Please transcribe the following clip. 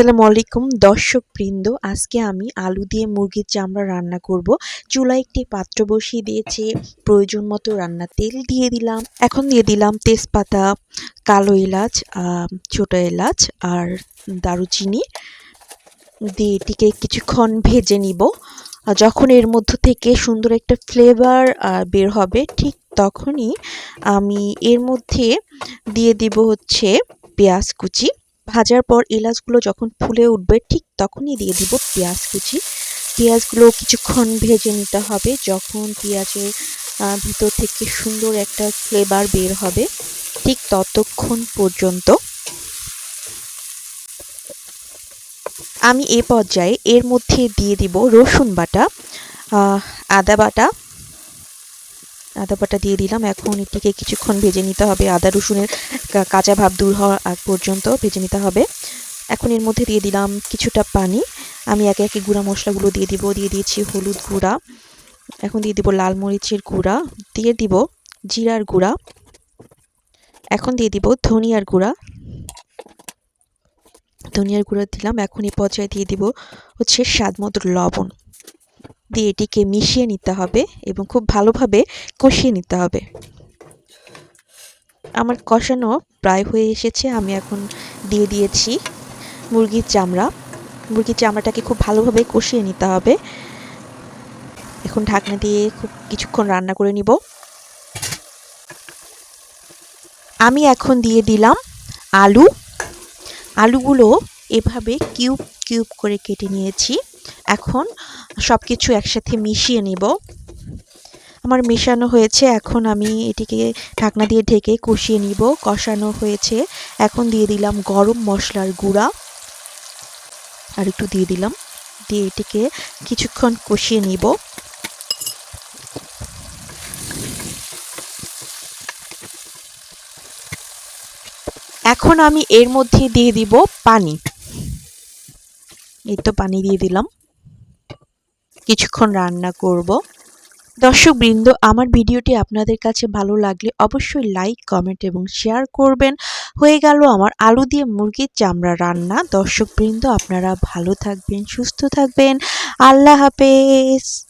আসসালামু আলাইকুম দর্শক বৃন্দ আজকে আমি আলু দিয়ে মুরগির চামড়া রান্না করব। চুলায় একটি পাত্র বসিয়ে দিয়েছি, প্রয়োজন মতো রান্না তেল দিয়ে দিলাম। এখন দিয়ে দিলাম তেজপাতা, কালো এলাচ ছোট এলাচ আর দারুচিনি। দিয়ে এটিকে কিছুক্ষণ ভেজে নিব। যখন এর মধ্য থেকে সুন্দর একটা ফ্লেভার বের হবে, ঠিক তখনই আমি এর মধ্যে দিয়ে দিব হচ্ছে পেঁয়াজ কুচি। ভাজার পর এলাচগুলো যখন ফুলে উঠবে, ঠিক তখনই দিয়ে দিব পেঁয়াজ কুচি। পেঁয়াজগুলো কিছুক্ষণ ভেজে নিতে হবে, যখন পেঁয়াজের ভিতর থেকে সুন্দর একটা ফ্লেভার বের হবে, ঠিক ততক্ষণ পর্যন্ত। আমি এ পর্যায়ে এর মধ্যে দিয়ে দিব রসুন বাটা আদা বাটা আদা বাটা দিয়ে দিলাম। এখন এটিকে কিছুক্ষণ ভেজে নিতে হবে। আদা রসুনের কাঁচা ভাব দূর হওয়া আগ পর্যন্ত ভেজে নিতে হবে। এখন এর মধ্যে দিয়ে দিলাম কিছুটা পানি। আমি একে একে গুঁড়া মশলাগুলো দিয়ে দিব। দিয়ে দিয়েছি হলুদ গুঁড়া। এখন দিয়ে দিব লাল মরিচের গুঁড়া। দিয়ে দিব জিরার গুঁড়া। এখন দিয়ে দিব ধনিয়ার গুঁড়া। ধনিয়ার গুঁড়া দিলাম। এখন এই পর্যায়ে দিয়ে দিব হচ্ছে স্বাদ মতো লবণ। দিয়ে এটিকে মিশিয়ে নিতে হবে এবং খুব ভালোভাবে কষিয়ে নিতে হবে। আমার কষানো প্রায় হয়ে এসেছে, আমি এখন দিয়ে দিয়েছি মুরগির চামড়া। মুরগির চামড়াটাকে খুব ভালোভাবে কষিয়ে নিতে হবে। এখন ঢাকনা দিয়ে খুব কিছুক্ষণ রান্না করে নিব। আমি এখন দিয়ে দিলাম আলু। আলুগুলো এভাবে কিউব কিউব করে কেটে নিয়েছি। এখন সব কিছু একসাথে মিশিয়ে নিব। আমার মেশানো হয়েছে, এখন আমি এটিকে ঢাকনা দিয়ে ঢেকে কষিয়ে নিব। কষানো হয়েছে, এখন দিয়ে দিলাম গরম মশলার গুঁড়া। আর একটু দিয়ে দিলাম, দিয়ে এটিকে কিছুক্ষণ কষিয়ে নিব। এখন আমি এর মধ্যে দিয়ে দিব পানি। এই তো পানি দিয়ে দিলাম। কিছুক্ষণ রান্না করব। দর্শক বৃন্দ আমার ভিডিওটি আপনাদের কাছে ভালো লাগলে অবশ্যই লাইক কমেন্ট এবং শেয়ার করবেন। হয়ে গেল আমার আলু দিয়ে মুরগির চামড়া রান্না। দর্শক বৃন্দ আপনারা ভালো থাকবেন, সুস্থ থাকবেন। আল্লাহ হাফেজ।